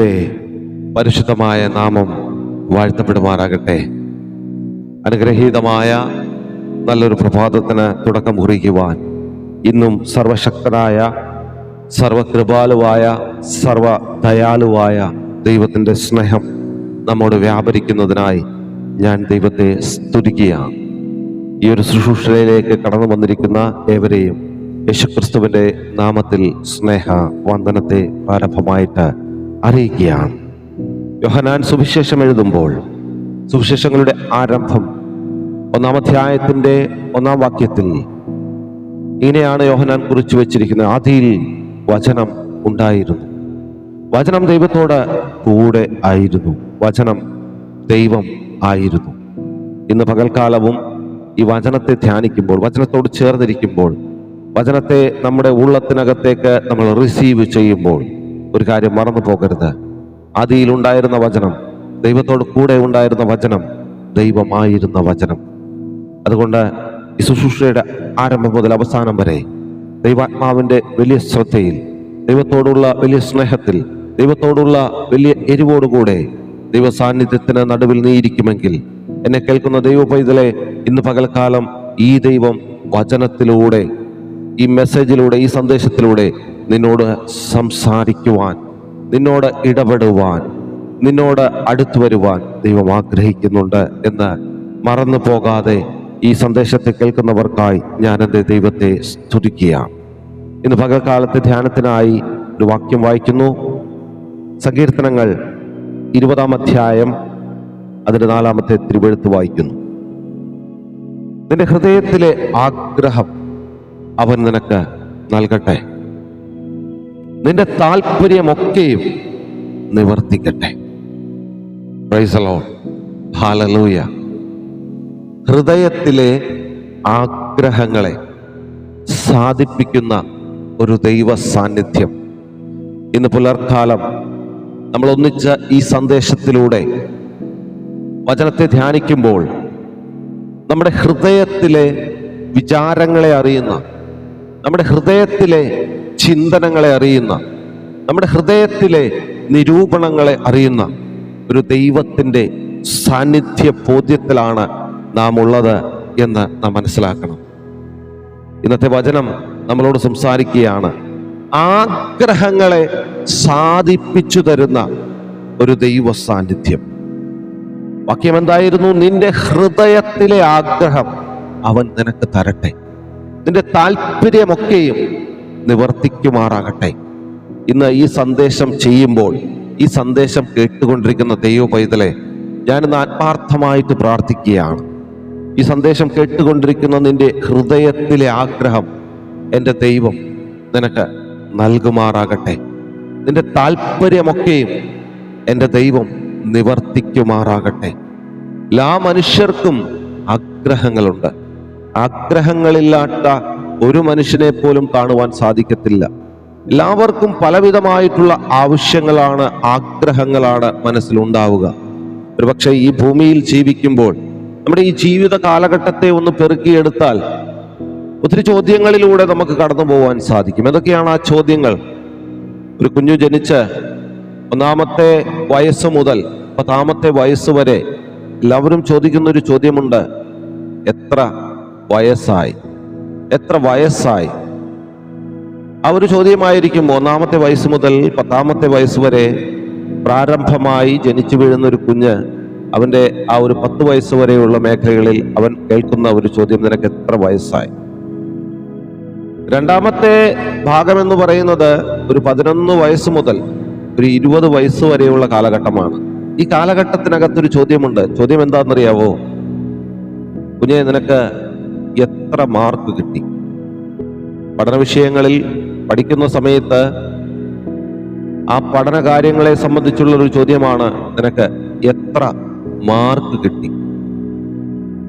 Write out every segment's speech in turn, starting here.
ദൈവത്തിന്റെ പരിശുദ്ധമായ നാമം വാഴ്ത്തപ്പെടുമാറാകട്ടെ. അനുഗ്രഹീതമായ നല്ലൊരു പ്രഭാതത്തിന് തുടക്കം കുറിക്കുവാൻ ഇന്നും സർവശക്തനായ സർവകൃപാലുവായ സർവ ദയാലുവായ ദൈവത്തിന്റെ സ്നേഹം നമ്മോട് വ്യാപരിക്കുന്നതിനായി ഞാൻ ദൈവത്തെ സ്തുതിക്കുകയാണ്. ഈ ഒരു ശുശ്രൂഷയിലേക്ക് കടന്നു വന്നിരിക്കുന്ന ഏവരെയും യേശുക്രിസ്തുവിന്റെ നാമത്തിൽ സ്നേഹ വന്ദനത്തെ പ്രാരംഭമായിട്ട് അറിയിക്കുകയാണ്. യോഹനാൻ സുവിശേഷം എഴുതുമ്പോൾ സുവിശേഷങ്ങളുടെ ആരംഭം ഒന്നാം അധ്യായത്തിന്റെ ഒന്നാം വാക്യത്തിൽ ഇങ്ങനെയാണ് യോഹനാൻ കുറിച്ചു വെച്ചിരിക്കുന്നത് ആദിയിൽ വചനം ഉണ്ടായിരുന്നു. വചനം ദൈവത്തോട് കൂടെ ആയിരുന്നു. വചനം ദൈവം ആയിരുന്നു. ഇന്ന് പകൽക്കാലവും ഈ വചനത്തെ ധ്യാനിക്കുമ്പോൾ വചനത്തോട് ചേർന്നിരിക്കുമ്പോൾ വചനത്തെ നമ്മുടെ ഉള്ളത്തിനകത്തേക്ക് നമ്മൾ റിസീവ് ചെയ്യുമ്പോൾ ഒരു കാര്യം മറന്നു പോകരുത്. ആദിയിലുണ്ടായിരുന്ന വചനം ദൈവത്തോട് കൂടെ ഉണ്ടായിരുന്ന വചനം ദൈവമായിരുന്ന വചനം. അതുകൊണ്ട് ഈ ശുശ്രൂഷയുടെ ആരംഭം മുതൽ അവസാനം വരെ ദൈവാത്മാവിന്റെ വലിയ ശ്രദ്ധയിൽ ദൈവത്തോടുള്ള വലിയ സ്നേഹത്തിൽ ദൈവത്തോടുള്ള വലിയ എരിവോടുകൂടെ ദൈവ സാന്നിധ്യത്തിന് നടുവിൽ നീയിരിക്കുമെങ്കിൽ എന്നെ കേൾക്കുന്ന ദൈവ പൈതലെ ഇന്ന് പകൽക്കാലം ഈ ദൈവം വചനത്തിലൂടെ ഈ മെസ്സേജിലൂടെ ഈ സന്ദേശത്തിലൂടെ നിന്നോട് സംസാരിക്കുവാൻ നിന്നോട് ഇടപെടുവാൻ നിന്നോട് അടുത്തു വരുവാൻ ദൈവം ആഗ്രഹിക്കുന്നുണ്ട് എന്ന് മറന്നു പോകാതെ ഈ സന്ദേശത്തെ കേൾക്കുന്നവർക്കായി ഞാൻ എന്റെ ദൈവത്തെ സ്തുതിക്കുകയാണ്. ഇന്ന് പകൽക്കാലത്തെ ധ്യാനത്തിനായി ഒരു വാക്യം വായിക്കുന്നു. സങ്കീർത്തനങ്ങൾ ഇരുപതാം അധ്യായം അതിന്റെ നാലാമത്തെ തിരുവെഴുത്ത് വായിക്കുന്നു. നിന്റെ ഹൃദയത്തിലെ ആഗ്രഹം അവൻ നിനക്ക് നൽകട്ടെ. നിന്റെ താല്പര്യമൊക്കെയും നിവർത്തിക്കട്ടെ. ഹാലലൂയ ഹൃദയത്തിലെ ആഗ്രഹങ്ങളെ സാധിപ്പിക്കുന്ന ഒരു ദൈവ സാന്നിധ്യം ഇന്ന് പുലർക്കാലം നമ്മൾ ഒന്നിച്ച ഈ സന്ദേശത്തിലൂടെ വചനത്തെ ധ്യാനിക്കുമ്പോൾ നമ്മുടെ ഹൃദയത്തിലെ വിചാരങ്ങളെ അറിയുന്ന നമ്മുടെ ഹൃദയത്തിലെ ചിന്തനങ്ങളെ അറിയുന്ന നമ്മുടെ ഹൃദയത്തിലെ നിരൂപണങ്ങളെ അറിയുന്ന ഒരു ദൈവത്തിന്റെ സാന്നിധ്യ ബോധ്യത്തിലാണ് നാം ഉള്ളത് എന്ന് നാം മനസ്സിലാക്കണം. ഇന്നത്തെ വചനം നമ്മളോട് സംസാരിക്കുകയാണ്. ആഗ്രഹങ്ങളെ സാധിപ്പിച്ചു തരുന്ന ഒരു ദൈവ സാന്നിധ്യം വാക്യം എന്തായിരുന്നു? നിന്റെ ഹൃദയത്തിലെ ആഗ്രഹം അവൻ നിനക്ക് തരട്ടെ. നിന്റെ താല്പര്യമൊക്കെയും നിവർത്തിക്കുമാറാകട്ടെ. ഇന്ന് ഈ സന്ദേശം ചെയ്യുമ്പോൾ ഈ സന്ദേശം കേട്ടുകൊണ്ടിരിക്കുന്ന ദൈവ പൈതലെ ഞാനിന്ന് ആത്മാർത്ഥമായിട്ട് പ്രാർത്ഥിക്കുകയാണ്. ഈ സന്ദേശം കേട്ടുകൊണ്ടിരിക്കുന്ന നിന്റെ ഹൃദയത്തിലെ ആഗ്രഹം എന്റെ ദൈവം നിനക്ക് നൽകുമാറാകട്ടെ. നിന്റെ താല്പര്യമൊക്കെയും എന്റെ ദൈവം നിവർത്തിക്കുമാറാകട്ടെ. എല്ലാ മനുഷ്യർക്കും ആഗ്രഹങ്ങളുണ്ട്. ആഗ്രഹങ്ങളില്ലാത്ത ഒരു മനുഷ്യനെ പോലും കാണുവാൻ സാധിക്കത്തില്ല. എല്ലാവർക്കും പലവിധമായിട്ടുള്ള ആവശ്യങ്ങളാണ് ആഗ്രഹങ്ങളാണ് മനസ്സിലുണ്ടാവുക. ഒരുപക്ഷെ ഈ ഭൂമിയിൽ ജീവിക്കുമ്പോൾ നമ്മുടെ ഈ ജീവിത കാലഘട്ടത്തെ ഒന്ന് പെറുക്കിയെടുത്താൽ ഒത്തിരി ചോദ്യങ്ങളിലൂടെ നമുക്ക് കടന്നു പോകാൻ സാധിക്കും. എന്തൊക്കെയാണ് ആ ചോദ്യങ്ങൾ? ഒരു കുഞ്ഞു ജനിച്ച് ഒന്നാമത്തെ വയസ്സ് മുതൽ പത്താമത്തെ വയസ്സ് വരെ എല്ലാവരും ചോദിക്കുന്ന ഒരു ചോദ്യമുണ്ട് എത്ര വയസ്സായി? എത്ര വയസ്സായി? ആ ഒരു ചോദ്യമായിരിക്കും ഒന്നാമത്തെ വയസ്സ് മുതൽ പത്താമത്തെ വയസ്സ് വരെ പ്രാരംഭമായി ജനിച്ചു വീഴുന്ന ഒരു കുഞ്ഞ് അവന്റെ ആ ഒരു പത്ത് വയസ്സ് വരെയുള്ള മേഖലകളിൽ അവൻ കേൾക്കുന്ന ഒരു ചോദ്യം നിനക്ക് എത്ര വയസ്സായി? രണ്ടാമത്തെ ഭാഗം എന്ന് പറയുന്നത് ഒരു പതിനൊന്ന് വയസ്സ് മുതൽ ഒരു ഇരുപത് വയസ്സ് വരെയുള്ള കാലഘട്ടമാണ്. ഈ കാലഘട്ടത്തിനകത്തൊരു ചോദ്യമുണ്ട്. ചോദ്യം എന്താണെന്നറിയാവോ? കുഞ്ഞെ നിനക്ക് എത്ര മാർക്ക് കിട്ടി? പഠന വിഷയങ്ങളിൽ പഠിക്കുന്ന സമയത്ത് ആ പഠന കാര്യങ്ങളെ സംബന്ധിച്ചുള്ള ഒരു ചോദ്യമാണ് നിനക്ക് എത്ര മാർക്ക് കിട്ടി?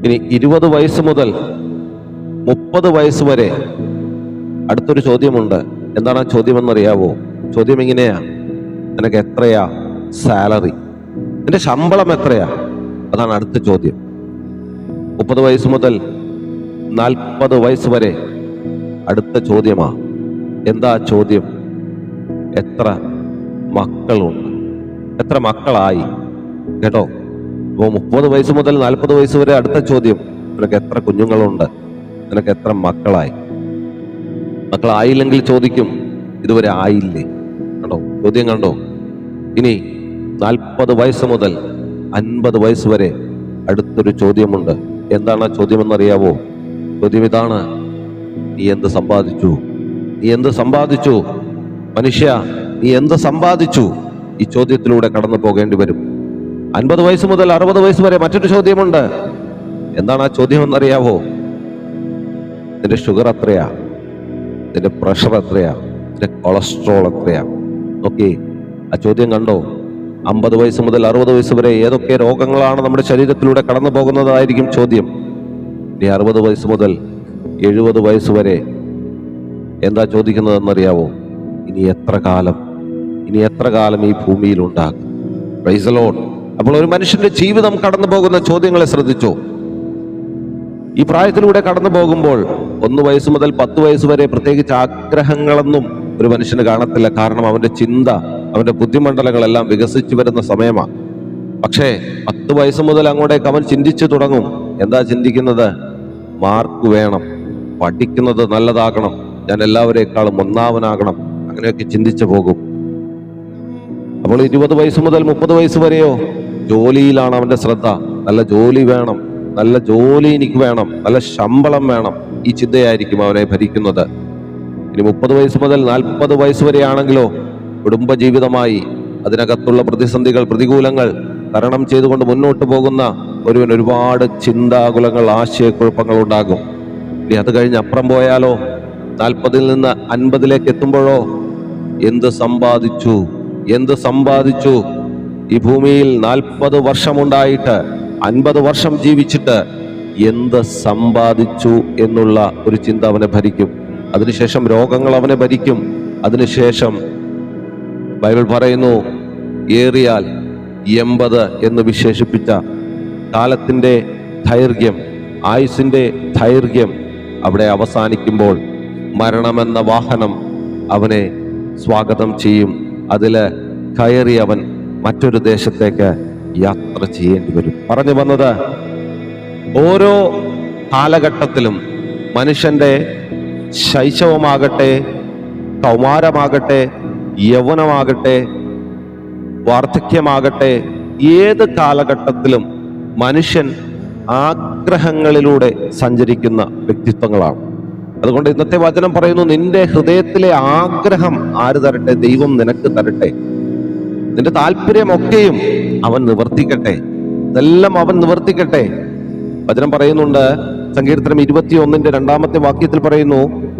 ഇനി ഇരുപത് വയസ്സ് മുതൽ മുപ്പത് വയസ്സ് വരെ അടുത്തൊരു ചോദ്യമുണ്ട്. എന്താണ് ആ ചോദ്യം എന്നറിയാവോ ചോദ്യം ഇങ്ങനെയാ. നിനക്ക് എത്രയാ സാലറി? നിന്റെ ശമ്പളം എത്രയാ? അതാണ് അടുത്ത ചോദ്യം. മുപ്പത് വയസ്സ് മുതൽ നാൽപ്പത് വയസ്സ് വരെ അടുത്ത ചോദ്യമാ. എന്താ ചോദ്യം? എത്ര മക്കളുണ്ട്? എത്ര മക്കളായി? കേട്ടോ? ഇപ്പോൾ മുപ്പത് വയസ്സ് മുതൽ നാൽപ്പത് വയസ്സ് വരെ അടുത്ത ചോദ്യം. നിനക്ക് എത്ര കുഞ്ഞുങ്ങളുണ്ട്? നിനക്ക് എത്ര മക്കളായി? മക്കളായില്ലെങ്കിൽ ചോദിക്കും ഇതുവരെ ആയില്ലേ? കണ്ടോ? ചോദ്യം കണ്ടോ? ഇനി നാൽപ്പത് വയസ്സ് മുതൽ അൻപത് വയസ്സ് വരെ അടുത്തൊരു ചോദ്യമുണ്ട്. എന്താണ് ആ ചോദ്യമെന്നറിയാവോ? ചോദ്യം ഇതാണ് നീ എന്ത് സമ്പാദിച്ചു? നീ എന്ത് സമ്പാദിച്ചു? മനുഷ്യ നീ എന്ത് സമ്പാദിച്ചു? ഈ ചോദ്യത്തിലൂടെ കടന്നു പോകേണ്ടി വരും. അൻപത് വയസ്സ് മുതൽ അറുപത് വയസ്സ് വരെ മറ്റൊരു ചോദ്യമുണ്ട്. എന്താണ് ആ ചോദ്യം എന്നറിയാവോ നിന്റെ ഷുഗർ എത്രയാ? നിന്റെ പ്രഷർ എത്രയാ? നിന്റെ കൊളസ്ട്രോൾ എത്രയാ? ഓക്കെ ആ ചോദ്യം കണ്ടോ? അമ്പത് വയസ്സ് മുതൽ അറുപത് വയസ്സ് വരെ ഏതൊക്കെ രോഗങ്ങളാണ് നമ്മുടെ ശരീരത്തിലൂടെ കടന്നു പോകുന്നതായിരിക്കും ചോദ്യം. ഇനി അറുപത് വയസ്സ് മുതൽ എഴുപത് വയസ്സ് വരെ എന്താ ചോദിക്കുന്നതെന്നറിയാവോ? ഇനി എത്ര കാലം? ഇനി എത്ര കാലം ഈ ഭൂമിയിൽ ഉണ്ടാകും? പ്രൈസലോൺ അപ്പോൾ ഒരു മനുഷ്യന്റെ ജീവിതം കടന്നു പോകുന്ന ചോദ്യങ്ങളെ ശ്രദ്ധിച്ചു? ഈ പ്രായത്തിലൂടെ കടന്നു പോകുമ്പോൾ ഒന്ന് വയസ്സ് മുതൽ പത്ത് വയസ്സ് വരെ പ്രത്യേകിച്ച് ആഗ്രഹങ്ങളൊന്നും ഒരു മനുഷ്യന് കാണത്തില്ല. കാരണം അവന്റെ ചിന്ത അവന്റെ ബുദ്ധിമണ്ഡലങ്ങളെല്ലാം വികസിച്ചു വരുന്ന സമയമാണ് പക്ഷേ പത്ത് വയസ്സ് മുതൽ അങ്ങോട്ടേക്ക് അവൻ ചിന്തിച്ചു തുടങ്ങും. എന്താ ചിന്തിക്കുന്നത്? മാർക്ക് വേണം. പഠിക്കുന്നത് നല്ലതാകണം. ഞാൻ എല്ലാവരേക്കാളും ഒന്നാവനാകണം. അങ്ങനെയൊക്കെ ചിന്തിച്ചു പോകും. അപ്പോൾ ഇരുപത് വയസ്സ് മുതൽ മുപ്പത് വയസ്സ് വരെയോ? ജോലിയിലാണ് അവന്റെ ശ്രദ്ധ. നല്ല ജോലി വേണം. നല്ല ജോലി എനിക്ക് വേണം. നല്ല ശമ്പളം വേണം. ഈ ചിന്തയായിരിക്കും അവനെ ഭരിക്കുന്നത്. ഇനി മുപ്പത് വയസ്സ് മുതൽ നാൽപ്പത് വയസ്സ് വരെയാണെങ്കിലോ? കുടുംബജീവിതമായി അതിനകത്തുള്ള പ്രതിസന്ധികൾ പ്രതികൂലങ്ങൾ തരണം ചെയ്തുകൊണ്ട് മുന്നോട്ട് പോകുന്ന ഒരുവൻ ഒരുപാട് ചിന്താകുലങ്ങൾ ആശയക്കുഴപ്പങ്ങൾ ഉണ്ടാകും. ഇനി അത് കഴിഞ്ഞ് അപ്പുറം പോയാലോ? നാൽപ്പതിൽ നിന്ന് അൻപതിലേക്ക് എത്തുമ്പോഴോ? എന്ത് സമ്പാദിച്ചു? എന്ത് സമ്പാദിച്ചു? ഈ ഭൂമിയിൽ നാൽപ്പത് വർഷമുണ്ടായിട്ട് അൻപത് വർഷം ജീവിച്ചിട്ട് എന്ത് സമ്പാദിച്ചു എന്നുള്ള ഒരു ചിന്ത അവനെ ഭരിക്കും. അതിനുശേഷം രോഗങ്ങൾ അവനെ ഭരിക്കും. അതിനുശേഷം ബൈബിൾ പറയുന്നു ഏറിയാൽ എൺപത് എന്ന് വിശേഷിപ്പിച്ച കാലത്തിന്റെ ദൈർഘ്യം ആയുസിന്റെ ദൈർഘ്യം അവിടെ അവസാനിക്കുമ്പോൾ മരണമെന്ന വാഹനം അവനെ സ്വാഗതം ചെയ്യും. അതിൽ കയറി അവൻ മറ്റൊരു ദേശത്തേക്ക് യാത്ര ചെയ്യേണ്ടി വരും. പറഞ്ഞു വന്നത് ഓരോ കാലഘട്ടത്തിലും മനുഷ്യന്റെ ശൈശവമാകട്ടെ കൗമാരമാകട്ടെ യൗവനമാകട്ടെ വാർദ്ധക്യമാകട്ടെ ഏത് കാലഘട്ടത്തിലും മനുഷ്യൻ ആഗ്രഹങ്ങളിലൂടെ സഞ്ചരിക്കുന്ന വ്യക്തിത്വങ്ങളാണ്. അതുകൊണ്ട് ഇന്നത്തെ വചനം പറയുന്നു നിന്റെ ഹൃദയത്തിലെ ആഗ്രഹം ആര് തരട്ടെ? ദൈവം നിനക്ക് തരട്ടെ. നിന്റെ താല്പര്യമൊക്കെയും അവൻ നിവർത്തിക്കട്ടെ. ഇതെല്ലാം അവൻ നിവർത്തിക്കട്ടെ. വചനം പറയുന്നുണ്ട് സങ്കീർത്തനം ഇരുപത്തി ഒന്നിന്റെ രണ്ടാമത്തെ വാക്യത്തിൽ പറയുന്നു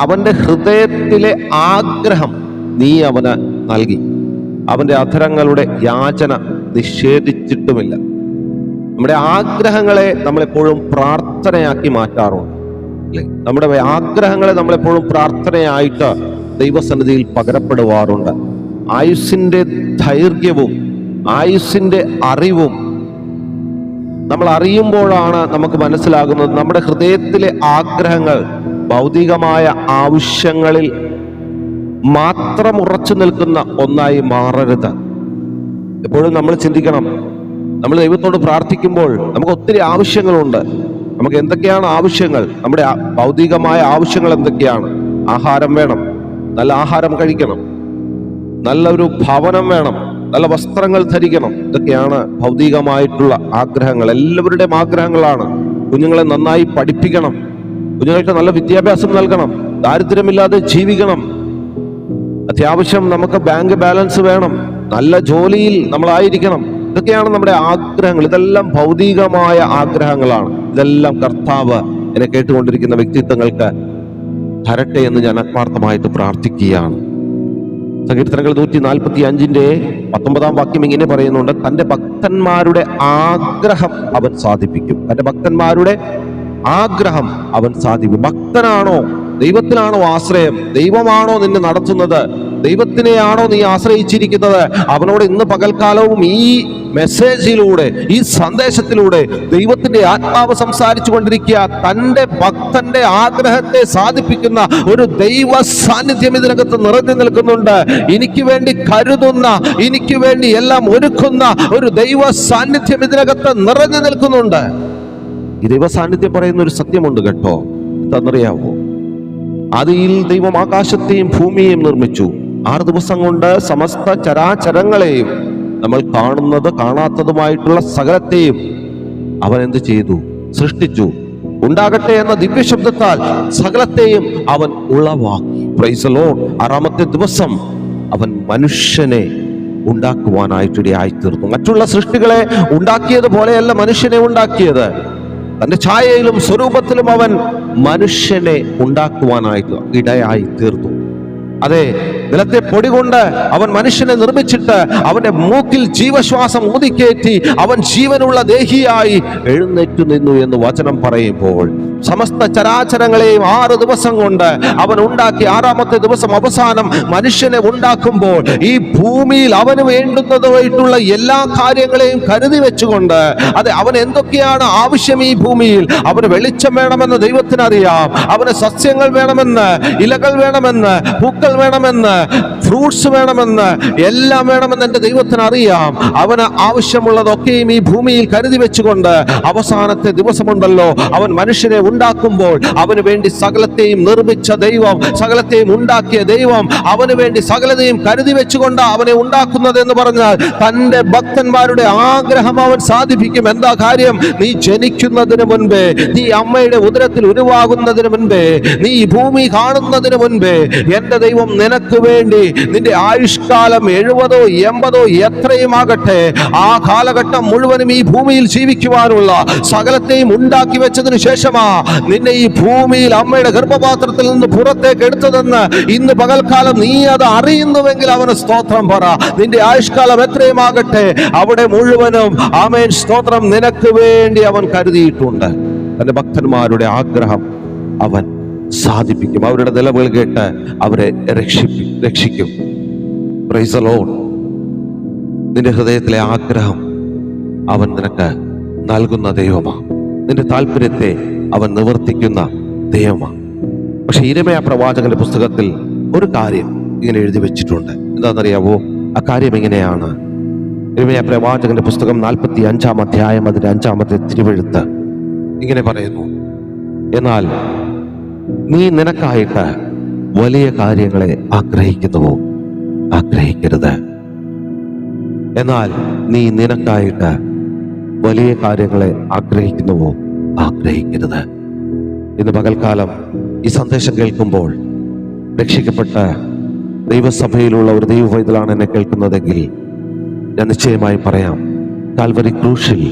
അവന്റെ ഹൃദയത്തിലെ ആഗ്രഹം നീ അവന് നൽകി. അവന്റെ അധരങ്ങളുടെ യാചന നിഷേധിച്ചിട്ടുമില്ല. നമ്മുടെ ആഗ്രഹങ്ങളെ നമ്മളെപ്പോഴും പ്രാർത്ഥനയാക്കി മാറ്റാറുണ്ട്. അല്ലെ? നമ്മുടെ ആഗ്രഹങ്ങളെ നമ്മളെപ്പോഴും പ്രാർത്ഥനയായിട്ട് ദൈവസന്നിധിയിൽ പകരപ്പെടുവാറുണ്ട്. ആയുസിന്റെ ദൈർഘ്യവും ആയുസിന്റെ അറിവും നമ്മൾ അറിയുമ്പോഴാണ് നമുക്ക് മനസ്സിലാകുന്നത് നമ്മുടെ ഹൃദയത്തിലെ ആഗ്രഹങ്ങൾ ഭൗതികമായ ആവശ്യങ്ങളിൽ മാത്രം ഉറച്ചു നിൽക്കുന്ന ഒന്നായി മാറരുത്. എപ്പോഴും നമ്മൾ ചിന്തിക്കണം നമ്മൾ ദൈവത്തോട് പ്രാർത്ഥിക്കുമ്പോൾ നമുക്ക് ഒത്തിരി ആവശ്യങ്ങളുണ്ട്. നമുക്ക് എന്തൊക്കെയാണ് ആവശ്യങ്ങൾ? നമ്മുടെ ഭൗതികമായ ആവശ്യങ്ങൾ എന്തൊക്കെയാണ്? ആഹാരം വേണം. നല്ല ആഹാരം കഴിക്കണം. നല്ലൊരു ഭവനം വേണം. നല്ല വസ്ത്രങ്ങൾ ധരിക്കണം. ഇതൊക്കെയാണ് ഭൗതികമായിട്ടുള്ള ആഗ്രഹങ്ങൾ. എല്ലാവരുടെയും ആഗ്രഹങ്ങളാണ്. കുഞ്ഞുങ്ങളെ നന്നായി പഠിപ്പിക്കണം. കുഞ്ഞുങ്ങൾക്ക് നല്ല വിദ്യാഭ്യാസം നൽകണം. ദാരിദ്ര്യമില്ലാതെ ജീവിക്കണം. അത്യാവശ്യം നമുക്ക് ബാങ്ക് ബാലൻസ് വേണം. നല്ല ജോലിയിൽ നമ്മളായിരിക്കണം. ഇതൊക്കെയാണ് നമ്മുടെ ആഗ്രഹങ്ങൾ? ഇതെല്ലാം ഭൗതികമായ ആഗ്രഹങ്ങളാണ്. ഇതെല്ലാം കർത്താവ് എന്നെ കേട്ടുകൊണ്ടിരിക്കുന്ന വ്യക്തിത്വങ്ങൾക്ക് തരട്ടെ എന്ന് ഞാൻ ആത്മാർത്ഥമായിട്ട് പ്രാർത്ഥിക്കുകയാണ്. സങ്കീർത്തനങ്ങൾ നൂറ്റി നാൽപ്പത്തി അഞ്ചിന്റെ പത്തൊമ്പതാം വാക്യം ഇങ്ങനെ പറയുന്നുണ്ട് തന്റെ ഭക്തന്മാരുടെ ആഗ്രഹം അവൻ സാധിപ്പിക്കും. തന്റെ ഭക്തന്മാരുടെ ആഗ്രഹം അവൻ സാധിക്കും ഭക്തനാണോ ദൈവത്തിലാണോ ആശ്രയം? ദൈവമാണോ നിന്നെ നടത്തുന്നത്? ദൈവത്തിനെയാണോ നീ ആശ്രയിച്ചിരിക്കുന്നത്? അവനോട് ഇന്ന് പകൽക്കാലവും ഈ മെസ്സേജിലൂടെ ഈ സന്ദേശത്തിലൂടെ ദൈവത്തിന്റെ ആത്മാവ് സംസാരിച്ചു കൊണ്ടിരിക്കുക. തന്റെ ഭക്തന്റെ ആഗ്രഹത്തെ സാധിപ്പിക്കുന്ന ഒരു ദൈവ സാന്നിധ്യം ഇതിനകത്ത് നിറഞ്ഞു നിൽക്കുന്നുണ്ട്. എനിക്ക് വേണ്ടി കരുതുന്ന എനിക്ക് വേണ്ടി എല്ലാം ഒരുക്കുന്ന ഒരു ദൈവ സാന്നിധ്യം ഇതിനകത്ത് നിറഞ്ഞു നിൽക്കുന്നുണ്ട്. ഈ ദൈവ സാന്നിധ്യം പറയുന്ന ഒരു സത്യമുണ്ട് കേട്ടോ. എന്താണെന്നറിയാവോ? ആദിയിൽ ദൈവം ആകാശത്തെയും ഭൂമിയെയും നിർമ്മിച്ചു. ആറ് ദിവസം കൊണ്ട് സമസ്ത ചരാചരങ്ങളെയും നമ്മൾ കാണുന്നത് കാണാത്തതുമായിട്ടുള്ള സകലത്തെയും അവൻ എന്ത് ചെയ്തു? സൃഷ്ടിച്ചു. ഉണ്ടാകട്ടെ എന്ന ദിവ്യശബ്ദത്താൽ സകലത്തെയും അവൻ ഉളവാക്കി. ആറാമത്തെ ദിവസം അവൻ മനുഷ്യനെ ഉണ്ടാക്കുവാനായിട്ടിടയായി തീർന്നു മറ്റുള്ള സൃഷ്ടികളെ ഉണ്ടാക്കിയതുപോലെയല്ല മനുഷ്യനെ ഉണ്ടാക്കിയത്. തന്റെ ഛായയിലും സ്വരൂപത്തിലും അവൻ മനുഷ്യനെ ഉണ്ടാക്കുവാനായിട്ട് ഇടയായി തീർന്നു അതെ നിലത്തെ പൊടി കൊണ്ട് അവൻ മനുഷ്യനെ നിർമ്മിച്ചിട്ട് അവന്റെ മൂക്കിൽ ജീവശ്വാസം ഊതിക്കേറ്റി അവൻ ജീവനുള്ള ദേഹിയായി എഴുന്നേറ്റു നിന്നു എന്ന് വചനം പറയുമ്പോൾ സമസ്ത ചരാചരങ്ങളെയും ആറ് ദിവസം കൊണ്ട് അവൻ ഉണ്ടാക്കി ആറാമത്തെ ദിവസം അവസാനം മനുഷ്യനെ ഉണ്ടാക്കുമ്പോൾ ഈ ഭൂമിയിൽ അവന് വേണ്ടുന്നതായിട്ടുള്ള എല്ലാ കാര്യങ്ങളെയും കരുതി വെച്ചുകൊണ്ട് അതെ അവൻ എന്തൊക്കെയാണ് ആവശ്യം ഈ ഭൂമിയിൽ? അവന് വെളിച്ചം വേണമെന്ന് ദൈവത്തിനറിയാം അവന് സസ്യങ്ങൾ വേണമെന്ന് ഇലകൾ വേണമെന്ന് പൂക്കൾ വേണമെന്ന് ഫ്രൂട്ട്സ് വേണമെന്ന് എല്ലാം വേണമെന്ന് എന്റെ ദൈവത്തിന് അറിയാം. അവന് ആവശ്യമുള്ളതൊക്കെയും ഈ ഭൂമിയിൽ കരുതി വെച്ചുകൊണ്ട് അവസാനത്തെ ദിവസമുണ്ടല്ലോ. അവൻ മനുഷ്യനെ ഉണ്ടാക്കുമ്പോൾ അവന് വേണ്ടി സകലത്തെയും നിർമ്മിച്ച ദൈവം സകലത്തെയും ഉണ്ടാക്കിയ ദൈവം അവന് വേണ്ടി സകലതയും കരുതി വെച്ചുകൊണ്ട് അവനെ ഉണ്ടാക്കുന്നത് എന്ന് പറഞ്ഞാൽ തന്റെ ഭക്തന്മാരുടെ ആഗ്രഹം അവൻ സാധിപ്പിക്കും. എന്താ കാര്യം? നീ ജനിക്കുന്നതിന് മുൻപേ നീ അമ്മയുടെ ഉദരത്തിൽ ഉരുവാകുന്നതിന് മുൻപേ നീ ഭൂമി കാണുന്നതിന് മുൻപേ എന്റെ ദൈവം നിനക്ക് വേണ്ടി നിന്റെ ആയുഷ്കാലം എഴുപതോ എൺപതോ എത്രയും ആകട്ടെ ആ കാലഘട്ടം മുഴുവനും ഈ ഭൂമിയിൽ ജീവിക്കുവാനുള്ള സകലത്തെയും ഉണ്ടാക്കി വെച്ചതിന് ശേഷമാ നിന്നെ ഈ ഭൂമിയിൽ അമ്മയുടെ ഗർഭപാത്രത്തിൽ നിന്ന് പുറത്തേക്ക് എടുത്തതെന്ന് ഇന്ന് പകൽക്കാലം നീ അത് അറിയുന്നുവെങ്കിൽ അവന് സ്തോത്രം പറ. നിന്റെ ആയുഷ്കാലം എത്രയും ആകട്ടെ അവിടെ മുഴുവനും ആമേൻ സ്തോത്രം നിനക്ക് വേണ്ടി അവൻ കരുതിയിട്ടുണ്ട്. തന്റെ ഭക്തന്മാരുടെ ആഗ്രഹം അവൻ സാധിപ്പിക്കും. അവരുടെ നിലവുകൾ കേട്ട് അവരെ രക്ഷിപ്പി രക്ഷിക്കും. പ്രൈസ് ലോൺ നിന്റെ ഹൃദയത്തിലെ ആഗ്രഹം അവൻ നിനക്ക് നൽകുന്ന ദൈവമാണ്. നിന്റെ താല്പര്യത്തെ അവൻ നിവർത്തിക്കുന്ന ദൈവമാണ്. പക്ഷെ ഇരമയ പ്രവാചകന്റെ പുസ്തകത്തിൽ ഒരു കാര്യം ഇങ്ങനെ എഴുതി വെച്ചിട്ടുണ്ട്. എന്താണെന്നറിയാവോ? ആ കാര്യം എങ്ങനെയാണ്? ഇരമയ പ്രവാചകന്റെ പുസ്തകം നാൽപ്പത്തി അഞ്ചാം അധ്യായം അതിന്റെ അഞ്ചാമത്തെ തിരുവെഴുത്ത് ഇങ്ങനെ പറയുന്നു. എന്നാൽ നീ നിനക്കായിട്ട് വലിയ കാര്യങ്ങളെ ആഗ്രഹിക്കുന്നുവോ? ആഗ്രഹിക്കരുത്. എന്നാൽ നീ നിനക്കായിട്ട് വലിയ കാര്യങ്ങളെ ആഗ്രഹിക്കുന്നുവോ? ആഗ്രഹിക്കരുത്. ഇന്ന് പകൽക്കാലം ഈ സന്ദേശം കേൾക്കുമ്പോൾ രക്ഷിക്കപ്പെട്ട ദൈവസഭയിലുള്ള ഒരു ദൈവ എന്നെ കേൾക്കുന്നതെങ്കിൽ ഞാൻ നിശ്ചയമായും പറയാം കാൽവരി ക്രൂശിൽ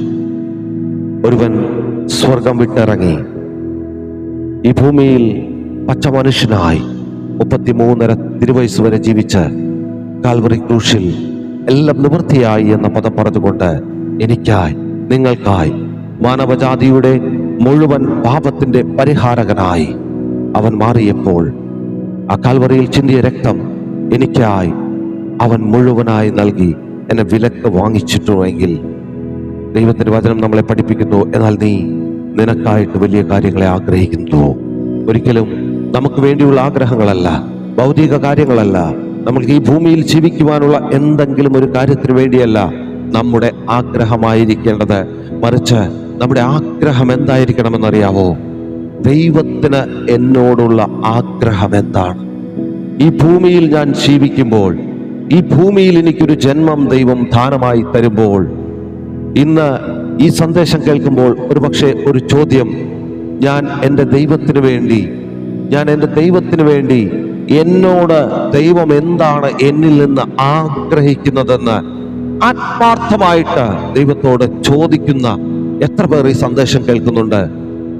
ഒരുവൻ സ്വർഗം വിട്ടിറങ്ങി ഈ ഭൂമിയിൽ പച്ച മനുഷ്യനായി മുപ്പത്തിമൂന്നര തിരുവയസ് വരെ ജീവിച്ച് കാൽവറി ക്രൂഷിൽ എല്ലാം നിവൃത്തിയായി എന്ന പദം പറഞ്ഞുകൊണ്ട് എനിക്കായി നിങ്ങൾക്കായി മാനവജാതിയുടെ മുഴുവൻ പാപത്തിന്റെ പരിഹാരകനായി അവൻ മാറിയപ്പോൾ ആ കാൽവറിയിൽ ചിന്തിയ രക്തം എനിക്കായി അവൻ മുഴുവനായി നൽകി എന്നെ വിലക്ക് വാങ്ങിച്ചിട്ടുവെങ്കിൽ ദൈവത്തിന്റെ വചനം നമ്മളെ പഠിപ്പിക്കുന്നു. എന്നാൽ നീ നിനക്കായിട്ട് വലിയ കാര്യങ്ങളെ ആഗ്രഹിക്കുന്നു. ഒരിക്കലും നമുക്ക് വേണ്ടിയുള്ള ആഗ്രഹങ്ങളല്ല ഭൗതിക കാര്യങ്ങളല്ല. നമുക്ക് ഈ ഭൂമിയിൽ ജീവിക്കുവാനുള്ള എന്തെങ്കിലും ഒരു കാര്യത്തിന് വേണ്ടിയല്ല നമ്മുടെ ആഗ്രഹമായിരിക്കേണ്ടത്. മറിച്ച് നമ്മുടെ ആഗ്രഹം എന്തായിരിക്കണമെന്നറിയാവോ? ദൈവത്തിന് എന്നോടുള്ള ആഗ്രഹം എന്താണ്? ഈ ഭൂമിയിൽ ഞാൻ ജീവിക്കുമ്പോൾ ഈ ഭൂമിയിൽ എനിക്കൊരു ജന്മം ദൈവം ദാനമായി തരുമ്പോൾ ഇന്ന് ഈ സന്ദേശം കേൾക്കുമ്പോൾ ഒരുപക്ഷെ ഒരു ചോദ്യം ഞാൻ എന്റെ ദൈവത്തിന് വേണ്ടി ഞാൻ എന്റെ ദൈവത്തിന് വേണ്ടി എന്നോട് ദൈവം എന്താണ് എന്നിൽ നിന്ന് ആഗ്രഹിക്കുന്നതെന്ന് ആത്മാർത്ഥമായിട്ട് ദൈവത്തോട് ചോദിക്കുന്ന എത്ര പേർ ഈ സന്ദേശം കേൾക്കുന്നുണ്ട്?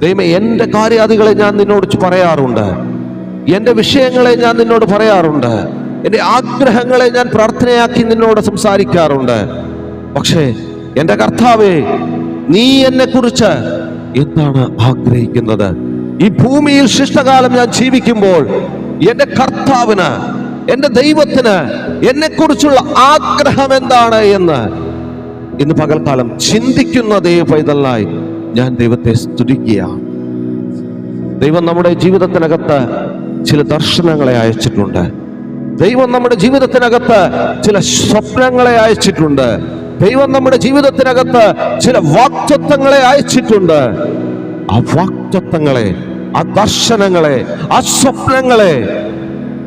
ദൈവം എന്റെ കാര്യാദികളെ ഞാൻ നിന്നോട് പറയാറുണ്ട്. എന്റെ വിഷയങ്ങളെ ഞാൻ നിന്നോട് പറയാറുണ്ട്. എന്റെ ആഗ്രഹങ്ങളെ ഞാൻ പ്രാർത്ഥനയാക്കി നിന്നോട് സംസാരിക്കാറുണ്ട്. പക്ഷേ എന്റെ കർത്താവേ നീ എന്നെ കുറിച്ച് എന്താണ് ആഗ്രഹിക്കുന്നത്? ഈ ഭൂമിയിൽ ശിഷ്ടകാലം ഞാൻ ജീവിക്കുമ്പോൾ എന്റെ കർത്താവിന് എന്റെ ദൈവത്തിന് എന്നെക്കുറിച്ചുള്ള ആഗ്രഹം എന്താണ് എന്ന് ഇന്ന് പകൽക്കാലം ചിന്തിക്കുന്ന ദൈവപൈതലായി ഞാൻ ദൈവത്തെ സ്തുതിക്കുകയാണ്. ദൈവം നമ്മുടെ ജീവിതത്തിനകത്ത് ചില ദർശനങ്ങളെ അയച്ചിട്ടുണ്ട്. ദൈവം നമ്മുടെ ജീവിതത്തിനകത്ത് ചില സ്വപ്നങ്ങളെ അയച്ചിട്ടുണ്ട്. ദൈവം നമ്മുടെ ജീവിതത്തിനകത്ത് ചില വാക്തത്വങ്ങളെ അയച്ചിട്ടുണ്ട്. ആ വാക്തത്വങ്ങളെ ആ ദർശനങ്ങളെ ആ സ്വപ്നങ്ങളെ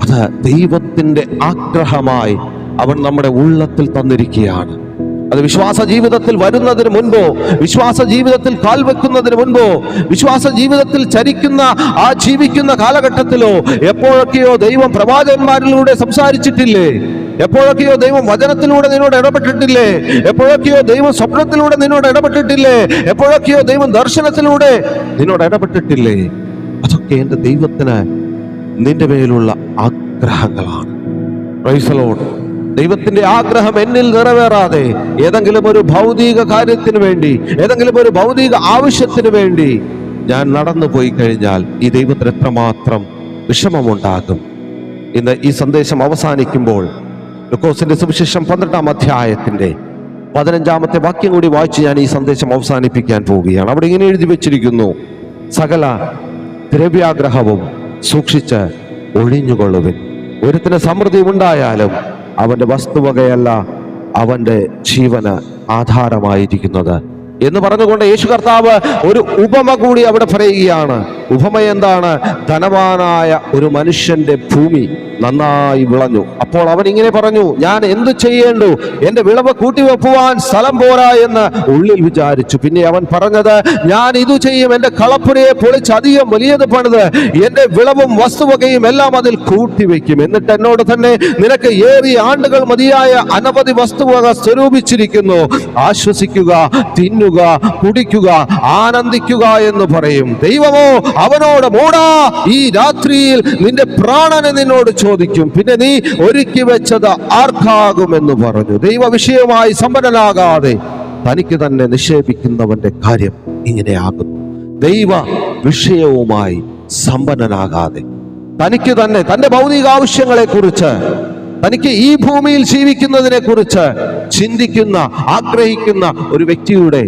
അത് ദൈവത്തിന്റെ ആഗ്രഹമായി അവൻ നമ്മുടെ ഉള്ളത്തിൽ തന്നിരിക്കുകയാണ്. അത് വിശ്വാസ ജീവിതത്തിൽ വരുന്നതിന് മുൻപോ വിശ്വാസ ജീവിതത്തിൽ കാൽ വെക്കുന്നതിന് മുൻപോ വിശ്വാസ ജീവിതത്തിൽ ചരിക്കുന്ന ആ ജീവിക്കുന്ന കാലഘട്ടത്തിലോ എപ്പോഴൊക്കെയോ ദൈവം പ്രവാചകന്മാരിലൂടെ സംസാരിച്ചിട്ടില്ലേ? എപ്പോഴൊക്കെയോ ദൈവം വചനത്തിലൂടെ നിന്നോട് ഇടപെട്ടിട്ടില്ലേ? എപ്പോഴൊക്കെയോ ദൈവം സ്വപ്നത്തിലൂടെ നിന്നോട് ഇടപെട്ടിട്ടില്ലേ? എപ്പോഴൊക്കെയോ ദൈവം ദർശനത്തിലൂടെ നിന്നോട് ഇടപെട്ടിട്ടില്ലേ? അതൊക്കെ എന്റെ ദൈവത്തിന് നിന്റെ മേലുള്ള ആഗ്രഹങ്ങളാണ്. ദൈവത്തിന്റെ ആഗ്രഹം എന്നിൽ നിറവേറാതെ ഏതെങ്കിലും ഒരു ഭൗതിക കാര്യത്തിന് വേണ്ടി ഏതെങ്കിലും ഒരു ഭൗതിക ആവശ്യത്തിന് വേണ്ടി ഞാൻ നടന്നു പോയി കഴിഞ്ഞാൽ ഈ ദൈവത്തിന് എത്രമാത്രം വിഷമമുണ്ടാകും. ഇന്ന് ഈ സന്ദേശം അവസാനിക്കുമ്പോൾ ലുക്കോസിന്റെ സുവിശേഷം പന്ത്രണ്ടാം അധ്യായത്തിന്റെ പതിനഞ്ചാമത്തെ വാക്യം കൂടി വായിച്ച് ഞാൻ ഈ സന്ദേശം അവസാനിപ്പിക്കാൻ പോവുകയാണ്. അവിടെ ഇങ്ങനെ എഴുതി വെച്ചിരിക്കുന്നു. സകല ദ്രവ്യാഗ്രഹവും സൂക്ഷിച്ച് ഒഴിഞ്ഞുകൊള്ളുവിൻ. ഒരുത്തിന് സമൃദ്ധി ഉണ്ടായാലും അവന്റെ വസ്തുവകയല്ല അവന്റെ ജീവന് ആധാരമായിരിക്കുന്നത്. എന്ന് പറഞ്ഞുകൊണ്ട് യേശു കർത്താവ് ഒരു ഉപമ കൂടി അവിടെ പറയുകയാണ്. ഉപമ എന്താണ് ധനവാനായ ഒരു മനുഷ്യന്റെ ഭൂമി നന്നായി വിളഞ്ഞു. അപ്പോൾ അവൻ ഇങ്ങനെ പറഞ്ഞു ഞാൻ എന്തു ചെയ്യേണ്ടു? എന്റെ വിളവ് കൂട്ടിവെപ്പുവാൻ സ്ഥലം പോരാ എന്ന് ഉള്ളിൽ വിചാരിച്ചു. പിന്നെ അവൻ പറഞ്ഞത് ഞാൻ ഇതു ചെയ്യും. എന്റെ കളപ്പുരയെ പൊളിച്ച് അധികം വലിയത് പണിത്. എന്റെ വിളവും വസ്തുവകയും എല്ലാം അതിൽ കൂട്ടിവെക്കും. എന്നിട്ട് എന്നോട് തന്നെ നിനക്ക് ഏറിയ ആണ്ടുകൾ മതിയായ അനവധി വസ്തുവക സ്വരൂപിച്ചിരിക്കുന്നു. ആശ്വസിക്കുക തിന്നുക കുടിക്കുക ആനന്ദിക്കുക എന്ന് പറയും. ദൈവമോ അവനോട് മൂടാ ഈ രാത്രിയിൽ നിന്റെ പ്രാണനെ നിന്നോട് ചോദിക്കും. പിന്നെ നീ ഒരുക്കി വെച്ചത് ആർക്കാകുമെന്ന് പറഞ്ഞു. ദൈവ വിഷയമായി സമ്പന്നനാകാതെ തനിക്ക് തന്നെ നിക്ഷേപിക്കുന്നവന്റെ കാര്യം ഇങ്ങനെയാകുന്നു ദൈവ വിഷയവുമായി സമ്പന്നനാകാതെ തനിക്ക് തന്നെ തന്റെ ഭൗതിക ആവശ്യങ്ങളെ കുറിച്ച് തനിക്ക് ഈ ഭൂമിയിൽ ജീവിക്കുന്നതിനെ കുറിച്ച് ചിന്തിക്കുന്ന ആഗ്രഹിക്കുന്ന ഒരു വ്യക്തിയുടെ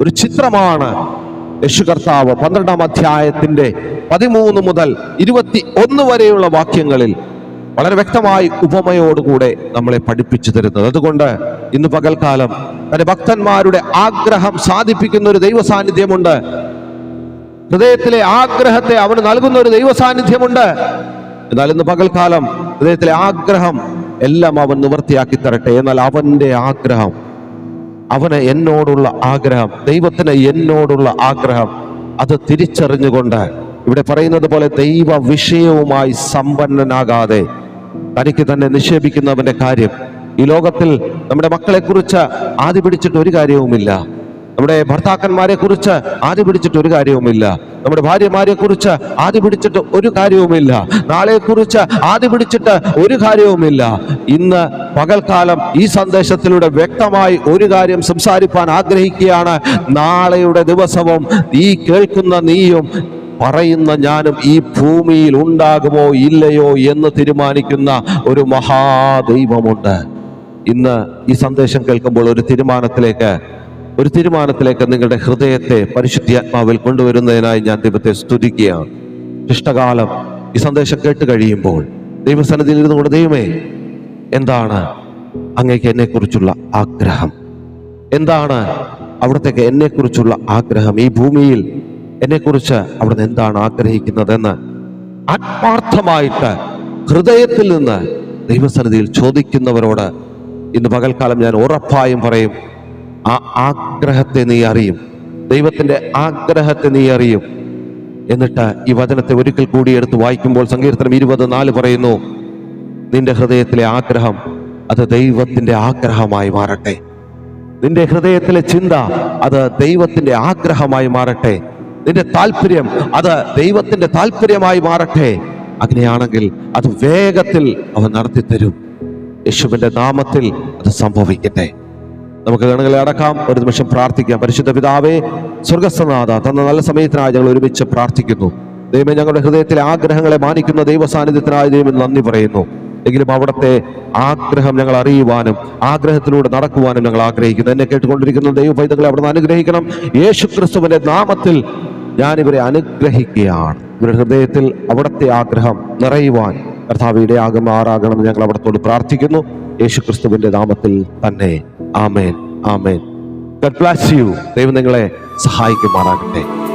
ഒരു ചിത്രമാണ് യേശു കർത്താവ് പന്ത്രണ്ടാം അധ്യായത്തിന്റെ പതിമൂന്ന് മുതൽ ഇരുപത്തി ഒന്ന് വരെയുള്ള വാക്യങ്ങളിൽ വളരെ വ്യക്തമായി ഉപമയോടുകൂടെ നമ്മളെ പഠിപ്പിച്ചു തരുന്നത്. അതുകൊണ്ട് ഇന്ന് പകൽക്കാലം തന്റെ ഭക്തന്മാരുടെ ആഗ്രഹം സാധിപ്പിക്കുന്ന ഒരു ദൈവ സാന്നിധ്യമുണ്ട് ഹൃദയത്തിലെ ആഗ്രഹത്തെ അവന് നൽകുന്ന ഒരു ദൈവ സാന്നിധ്യമുണ്ട് എന്നാൽ ഇന്ന് പകൽക്കാലം ഹൃദയത്തിലെ ആഗ്രഹം എല്ലാം അവൻ നിവൃത്തിയാക്കി തരട്ടെ. എന്നാൽ അവന്റെ ആഗ്രഹം അവന് എന്നോടുള്ള ആഗ്രഹം ദൈവത്തിന് എന്നോടുള്ള ആഗ്രഹം അത് തിരിച്ചറിഞ്ഞുകൊണ്ട് ഇവിടെ പറയുന്നത് പോലെ ദൈവ വിഷയവുമായി സമ്പന്നനാകാതെ തനിക്ക് തന്നെ നിക്ഷേപിക്കുന്നവന്റെ കാര്യം. ഈ ലോകത്തിൽ നമ്മുടെ മക്കളെ കുറിച്ച് ആദ്യ പിടിച്ചിട്ട് ഒരു കാര്യവുമില്ല. നമ്മുടെ ഭർത്താക്കന്മാരെ കുറിച്ച് ആദ്യ പിടിച്ചിട്ട് ഒരു കാര്യവുമില്ല. നമ്മുടെ ഭാര്യമാരെ കുറിച്ച് ആദ്യ പിടിച്ചിട്ട് ഒരു കാര്യവുമില്ല. നാളെ കുറിച്ച് ആദ്യ പിടിച്ചിട്ട് ഒരു കാര്യവുമില്ല. ഇന്ന് പകൽക്കാലം ഈ സന്ദേശത്തിലൂടെ വ്യക്തമായി ഒരു കാര്യം സംസാരിപ്പാൻ ആഗ്രഹിക്കുകയാണ്. നാളെയുടെ ദിവസവും നീ കേൾക്കുന്ന നീയും പറയുന്ന ഞാനും ഈ ഭൂമിയിൽ ഉണ്ടാകുമോ ഇല്ലയോ എന്ന് തീരുമാനിക്കുന്ന ഒരു മഹാദൈവമുണ്ട്. ഇന്ന് ഈ സന്ദേശം കേൾക്കുമ്പോൾ ഒരു തീരുമാനത്തിലേക്ക് ഒരു തീരുമാനത്തിലേക്ക് നിങ്ങളുടെ ഹൃദയത്തെ പരിശുദ്ധാത്മാവിൽ കൊണ്ടുവരുന്നതിനായി ഞാൻ ദൈവത്തെ സ്തുതിക്കുകയാണ്. ഇഷ്ടകാലം ഈ സന്ദേശം കേട്ട് കഴിയുമ്പോൾ ദൈവസന്നിധിയിൽ ഇരുന്നുകൊണ്ട് ദൈവമേ എന്താണ് അങ്ങേക്ക് എന്നെക്കുറിച്ചുള്ള ആഗ്രഹം? എന്താണ് അവിടത്തേക്ക് എന്നെക്കുറിച്ചുള്ള ആഗ്രഹം? ഈ ഭൂമിയിൽ എന്നെക്കുറിച്ച് അവിടുന്ന് എന്താണ് ആഗ്രഹിക്കുന്നതെന്ന് ആത്മാർത്ഥമായിട്ട് ഹൃദയത്തിൽ നിന്ന് ദൈവസന്നിധിയിൽ ചോദിക്കുന്നവരോട് ഇന്ന് പകൽക്കാലം ഞാൻ ഉറപ്പായും പറയും ആ ആഗ്രഹത്തെ നീ അറിയും. ദൈവത്തിന്റെ ആഗ്രഹത്തെ നീ അറിയും. എന്നിട്ട് ഈ വചനത്തെ ഒരിക്കൽ കൂടി എടുത്ത് വായിക്കുമ്പോൾ സങ്കീർത്തനം ഇരുപത് നാല് പറയുന്നു നിന്റെ ഹൃദയത്തിലെ ആഗ്രഹം അത് ദൈവത്തിന്റെ ആഗ്രഹമായി മാറട്ടെ. നിന്റെ ഹൃദയത്തിലെ ചിന്ത അത് ദൈവത്തിന്റെ ആഗ്രഹമായി മാറട്ടെ. നിന്റെ താല്പര്യം അത് ദൈവത്തിന്റെ താല്പര്യമായി മാറട്ടെ. അങ്ങനെയാണെങ്കിൽ അത് വേഗത്തിൽ അവൻ നടത്തിത്തരും. യേശുവിന്റെ നാമത്തിൽ അത് സംഭവിക്കട്ടെ. നമുക്ക് കണ്ണുകളെ അടക്കാം. ഒരു നിമിഷം പ്രാർത്ഥിക്കാം. പരിശുദ്ധ പിതാവേ സ്വർഗസ്വനാഥ തന്ന നല്ല സമയത്തിനായി ഞങ്ങൾ ഒരുമിച്ച് പ്രാർത്ഥിക്കുന്നു. ദൈവം ഞങ്ങളുടെ ഹൃദയത്തിലെ ആഗ്രഹങ്ങളെ മാനിക്കുന്ന ദൈവ സാന്നിധ്യത്തിനായി ദൈവം നന്ദി പറയുന്നു. എങ്കിലും അവിടുത്തെ ആഗ്രഹം ഞങ്ങൾ അറിയുവാനും ആഗ്രഹത്തിലൂടെ നടക്കുവാനും ഞങ്ങൾ ആഗ്രഹിക്കുന്നു. എന്നെ കേട്ടുകൊണ്ടിരിക്കുന്ന ദൈവ പൈതങ്ങളെ അവിടുന്ന് അനുഗ്രഹിക്കണം. യേശു ക്രിസ്തുവിന്റെ നാമത്തിൽ ഞാൻ ഇവരെ അനുഗ്രഹിക്കുകയാണ്. ഇവരുടെ ഹൃദയത്തിൽ അവിടുത്തെ ആഗ്രഹം നിറയുവാൻ കർത്താവിയുടെ ആകും ആറാകണമെന്ന് ഞങ്ങൾ അവിടത്തോട് പ്രാർത്ഥിക്കുന്നു. യേശു ക്രിസ്തുവിന്റെ നാമത്തിൽ തന്നെ. ആമേൻ ആമേൻ. ഗഡ് ബ്ലാസ് യു ദൈവം നിങ്ങളെ സഹായിക്കുമാറാകട്ടെ.